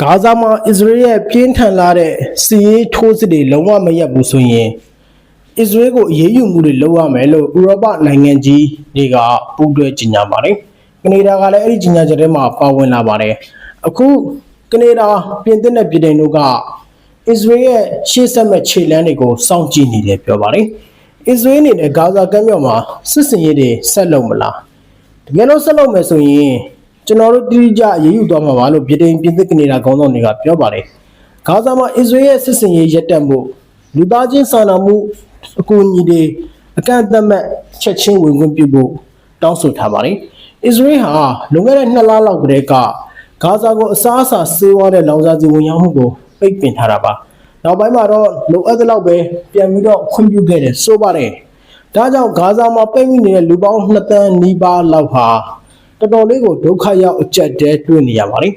ဂါဇာမှာအစ္စရေးရဲ့ပြင်းထန်လာတဲ့စီးရေးထိုးစစ်တွေလုံးဝမရပ်ဘူးဆိုရင်အစ္စရေးကိုအရေးယူမှုတွေလုပ်ရမယ်လို့ဥရောပနိုင်ငံကြီးတွေကပူးတွဲကြေညာပါတယ်။ကနေဒါကလည်းအဲ့ဒီကြေညာချက်ထဲမှာပါဝင်လာပါတယ်။အခုကနေဒါပြင်သစ်နဲ့ပြည်ထိုင်တို့ကအစ္စရေးရဲ့ရှေ့ဆက်မဲ့ခြေလှမ်းတွေကိုစောင့်ကြည့်နေတယ်ပြောပါတယ်။အစ္စရေးအနေနဲ့ဂါဇာကမ်းမြောင်မှာစစ်စင်ရေးတွေဆက်လုပ်မလား။တကယ်လို့ဆက်လုပ်မယ်ဆိုရင် ကျွန်တော်တို့တိတိကျအရေးယူသွားမှာပါလို့ပြည်ထိုင်ပြင်သစ်ကနေဒါခေါင်းဆောင်တွေကပြောပါတယ်။ဂါဇာမှာအစ္စရေးရဲ့စစ်စင်ရေးရပ်တန့်မှုလူသားချင်းစာနာမှုအကူအညီတွေအကန့်အသတ်မဲ့ချက်ချင်းဝင်ခွင့်ပြုဖို့တောင်းဆိုထားပါတယ်။အစ္စရေးဟာလွန်ခဲ့တဲ့နှစ်လလောက်ကတည်းကဂါဇာကိုအစားအစာဆေးဝါးတဲ့လောင်စာဆီဝင်ရောက်မှုကိုပိတ်ပင်ထားတာပါ။နောက်ပိုင်းမှာတော့လိုအပ်တဲ့လောက်ပဲပြန်ပြီးတော့ခွင့်ပြုခဲ့တယ်ဆိုပါတယ်။ဒါကြောင့်ဂါဇာမှာပိတ်မိနေတဲ့လူပေါင်း2တန်းနီးပါးလောက်ဟာ တော်တော်လေးကိုဒုက္ခရောက်အကျက်တဲတွေ့နေရပါတယ်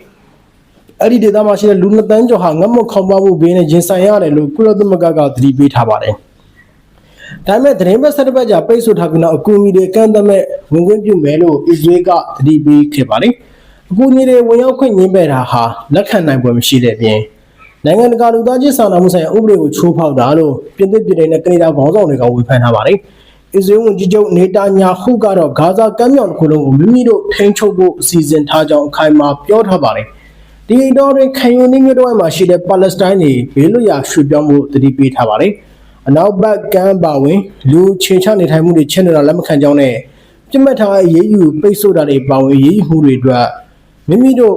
။အဲ့ဒီဒေသမှာရှိတဲ့လူ2တန်းကျော်ဟာငတ်မွတ်ခေါင်းပါမှုဘေးနဲ့ရင်ဆိုင်ရတယ်လို့ကုလသမဂ္ဂကသတိပေးထားပါတယ်။ဒါပေမဲ့သတင်းပတ်ဆက်တစ်ပတ်ကြာပိတ်ဆို့ထားပြီးနောက်အကူအညီတွေကန့်သတ်မဲ့ဝင်ခွင့်ပြုမယ်လို့အစ္စရေးကသတိပေးခဲ့ပါတယ်။အကူအညီတွေဝင်ရောက်ခွင့်ညှင်းပယ်တာဟာလက်ခံနိုင်ပွဲမရှိတဲ့အပြင်နိုင်ငံတကာလူသားချင်းစာနာမှုဆိုင်ရာဥပဒေကိုချိုးဖောက်တာလို့ပြင်သစ်ပြည်ထောင်နဲ့ကနေဒါခေါင်းဆောင်တွေကဝေဖန်ထားပါတယ်။ အစ္စရေးဝန်ကြီးချုပ်နေတာညာဟုကတော့ဂါဇာကမ်းမြောင်တစ်ခုလုံးကိုမိမိတို့ထိန်းချုပ်ဖို့အစီအစဉ်ထားကြောင်းအခိုင်အမာပြောထားပါတယ်။ဒီအတော်တွင်ခံယူနေမျိုးတော့မှာရှိတဲ့ပါလက်စတိုင်းတွေဘေးလွတ်ရာရွှေ့ပြောင်းမှုတတိပေးထားပါတယ်။အနောက်ဘက်ကမ်းပါဝင်လူချေချနေထိုင်မှုတွေချင့်နေတာလက်မခံကြောင်းနဲ့ပြစ်မှတ်ထားအရေးယူပိတ်ဆို့တာတွေပါဝင်ရေးယူမှုတွေအတွက်မိမိတို့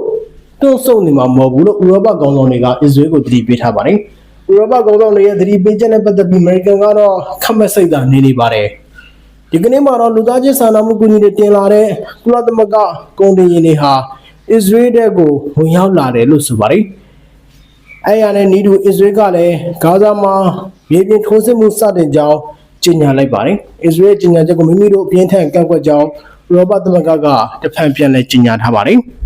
တွန့်ဆုတ်နေမှာမဟုတ်ဘူးလို့ဥရောပကောင်ဆောင်တွေကအစ္စရေးကိုတတိပေးထားပါတယ်။ဥရောပကောင်ဆောင်တွေရဲ့တတိပေးချက်နဲ့ပတ်သက်ပြီးအမေရိကန်ကတော့ခက်မက်စိတ်သာနေနေပါတယ်။ ဒီကနေ့မှာတော့လူသားချင်းစာနာမှုကူညီတွေတင်လာတဲ့ကုလသမဂ္ဂကုန်တင်ယာဉ်တွေဟာအစ္စရေးတဲ့ကိုဝင်ရောက်လာတယ်လို့ဆိုပါတယ်။အဲရနဲ့နီးတူအစ္စရေးကလည်းဂါဇာမှာမြေပြင်ထိုးစစ်မှုစတင်ကြောင်းကြေညာလိုက်ပါတယ်။အစ္စရေးကြေညာချက်ကိုမိမိတို့အပြင်းထန်ကန့်ကွက်ကြောင်းဥရောပသမဂ္ဂကတဖန်ပြန်လည်ကြေညာထားပါတယ်။